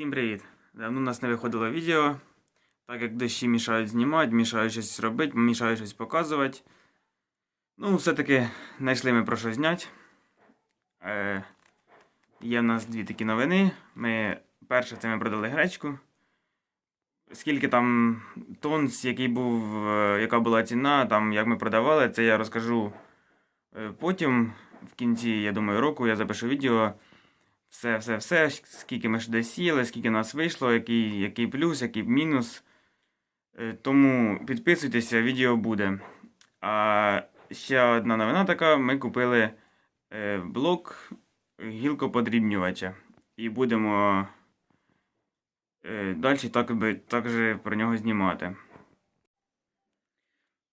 Всім привіт! Давно у нас не виходило відео, так як дощі мішають знімати, мішають щось робити, мішають щось показувати. Ну, все-таки знайшли ми про що зняти. Е, є в нас дві такі новини. Ми, перше, це ми продали гречку. Скільки там тонн, який був, е, яка була ціна, там, як ми продавали, це я розкажу е, потім. В кінці, я думаю, року я запишу відео все, все, все, скільки ми ж десь сіяли, скільки нас вийшло, який, який плюс, який мінус. Е, Тому підписуйтеся, відео буде. А ще одна новина така: ми купили е, блок гілкоподрібнювача. І будемо е, далі так, також про нього знімати.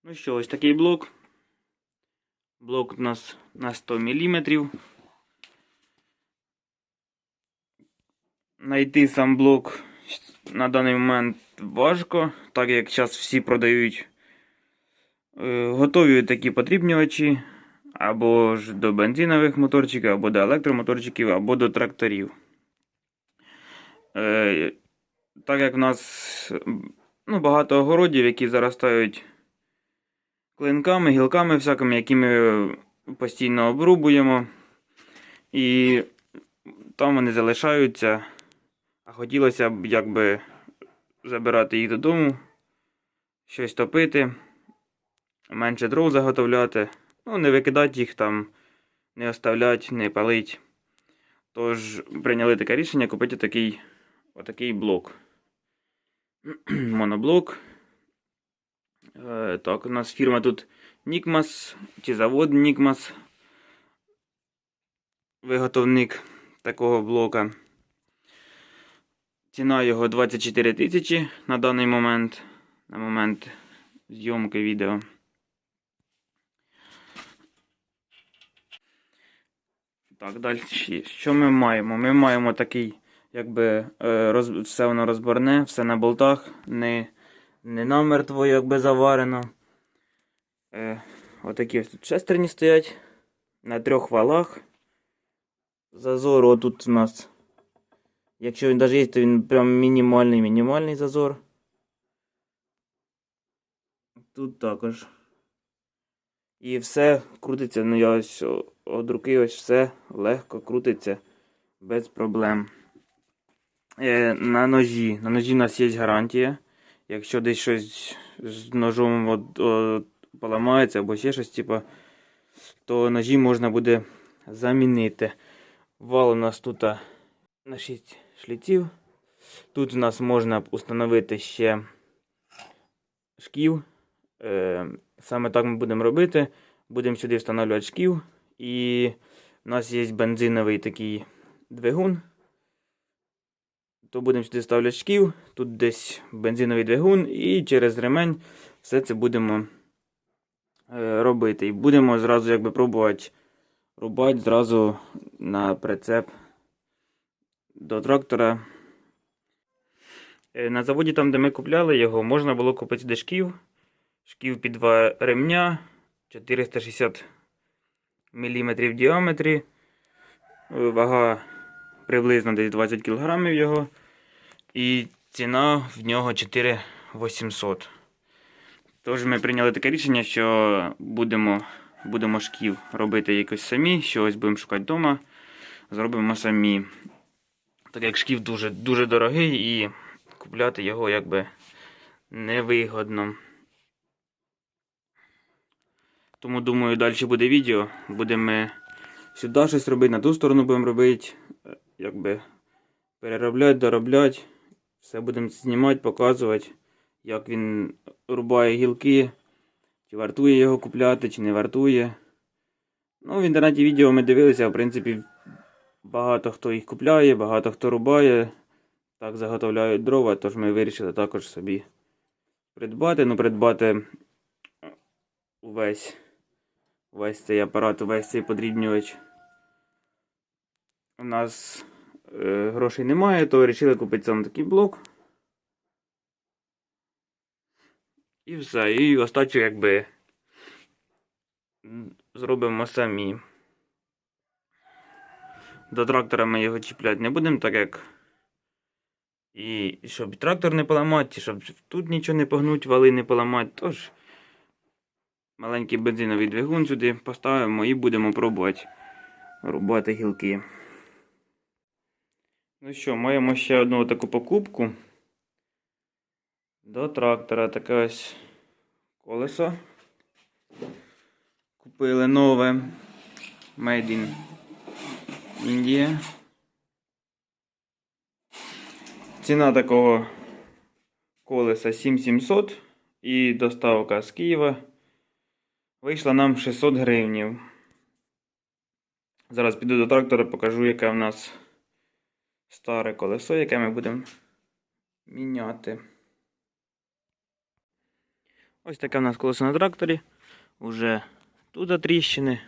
Ну що, ось такий блок. Блок у нас на 100 мм. Найти сам блок на даний момент важко, так як зараз всі продають е, готові такі потрібнювачі або ж до бензинових моторчиків, або до електромоторчиків, або до тракторів. Е, так як в нас ну, багато огородів, які заростають клинками, гілками всякими, які ми постійно обрубуємо. І там вони залишаються. А хотілося б якби забирати їх додому, щось топити, менше дров заготовляти, ну, не викидати їх там, не оставляти, не палити. Тож прийняли таке рішення купити такий, отакий блок. Моноблок. Е, так, у нас фірма тут Нікмас, чи завод Нікмас. Виготовник такого блока. Ціна його 24 тисячі на даний момент. На момент зйомки відео. Так, далі. Що ми маємо? Ми маємо такий, якби е, роз, все воно розборне, все на болтах, не, не намертво, якби заварено. Е, Отакі ось тут шестерні стоять на трьох валах. Зазор отут у нас. Якщо він навіть є, то він прям мінімальний мінімальний зазор. Тут також. І все крутиться, ну я ось од руки ось все легко крутиться без проблем. Е, на ножі. На ножі у нас є гарантія. Якщо десь щось з ножом от, от, поламається або ще щось, типу, то ножі можна буде замінити. Вал у нас тут на 6 шліців. Тут у нас можна встановити ще шків. Е, Саме так ми будемо робити. Будемо сюди встановлювати шків. І у нас є бензиновий такий двигун. То будемо сюди ставляти шків. Тут десь бензиновий двигун, і через ремень все це будемо е, робити. І будемо зразу якби пробувати рубати зразу на прицеп до трактора. Е, На заводі, там, де ми купляли його, можна було купити де шків. Шків під два ремня 460 мм в діаметрі. Е, Вага приблизно десь 20 кг його. І ціна в нього 4800. Тож ми прийняли таке рішення, що будемо, будемо шків робити якось самі, щось будемо шукати вдома. Зробимо самі. Так як шків дуже дуже дорогий і купляти його якби невигодно. Тому думаю, далі буде відео. Будемо сюди щось робити, на ту сторону будемо робити. е, Якби переробляти, доробляти. Все будемо знімати, показувати, як він рубає гілки, чи вартує його купляти, чи не вартує. Ну, в інтернеті відео ми дивилися, в принципі, Багато хто їх купляє, багато хто рубає. Так заготовляють дрова, тож ми вирішили також собі придбати. Ну, придбати увесь, увесь цей апарат, увесь цей подрібнювач. У нас е, грошей немає, то вирішили купити сам такий блок. І все. І остачу якби зробимо самі. До трактора ми його чіпляти не будемо, так як І щоб трактор не поламати, щоб тут нічого не погнуть, вали не поламати. Тож маленький бензиновий двигун сюди поставимо і будемо пробувати рубати гілки. Ну що, маємо ще одну таку покупку. До трактора таке ось колесо. Купили нове Made in India. Ціна такого колеса 7700 і доставка з Києва вийшла нам 600 гривнів. Зараз піду до трактора, покажу, яке в нас старе колесо, яке ми будемо міняти. Ось таке в нас колесо на тракторі. Уже тут тріщини.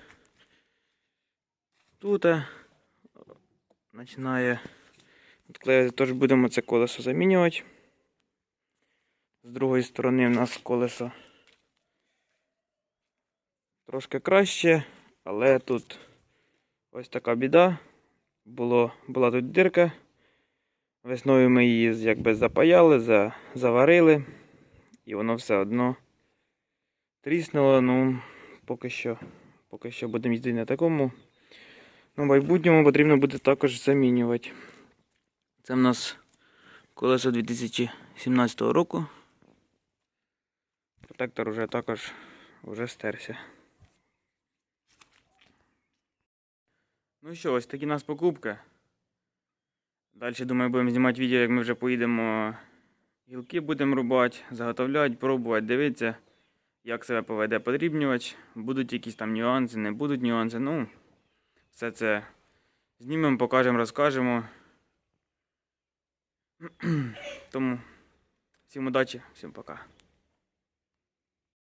Тут починає відклеїти. Тож будемо це колесо замінювати. З другої сторони в нас колесо трошки краще, але тут ось така біда. Було, була тут дирка. Весною ми її якби запаяли, за, заварили, і воно все одно тріснуло. Ну, поки що, поки що будемо їздити на такому. Ну, в майбутньому потрібно буде також замінювати. Це в нас колесо 2017 року. Протектор вже також вже стерся. Ну що, ось такі у нас покупки. Далі, думаю, будемо знімати відео, як ми вже поїдемо гілки будемо рубати, заготовляти, пробувати, дивитися, як себе поведе подрібнювач. Будуть якісь там нюанси, не будуть нюанси. Ну, все це знімемо, покажемо, розкажемо. Тому всім удачі, всім пока.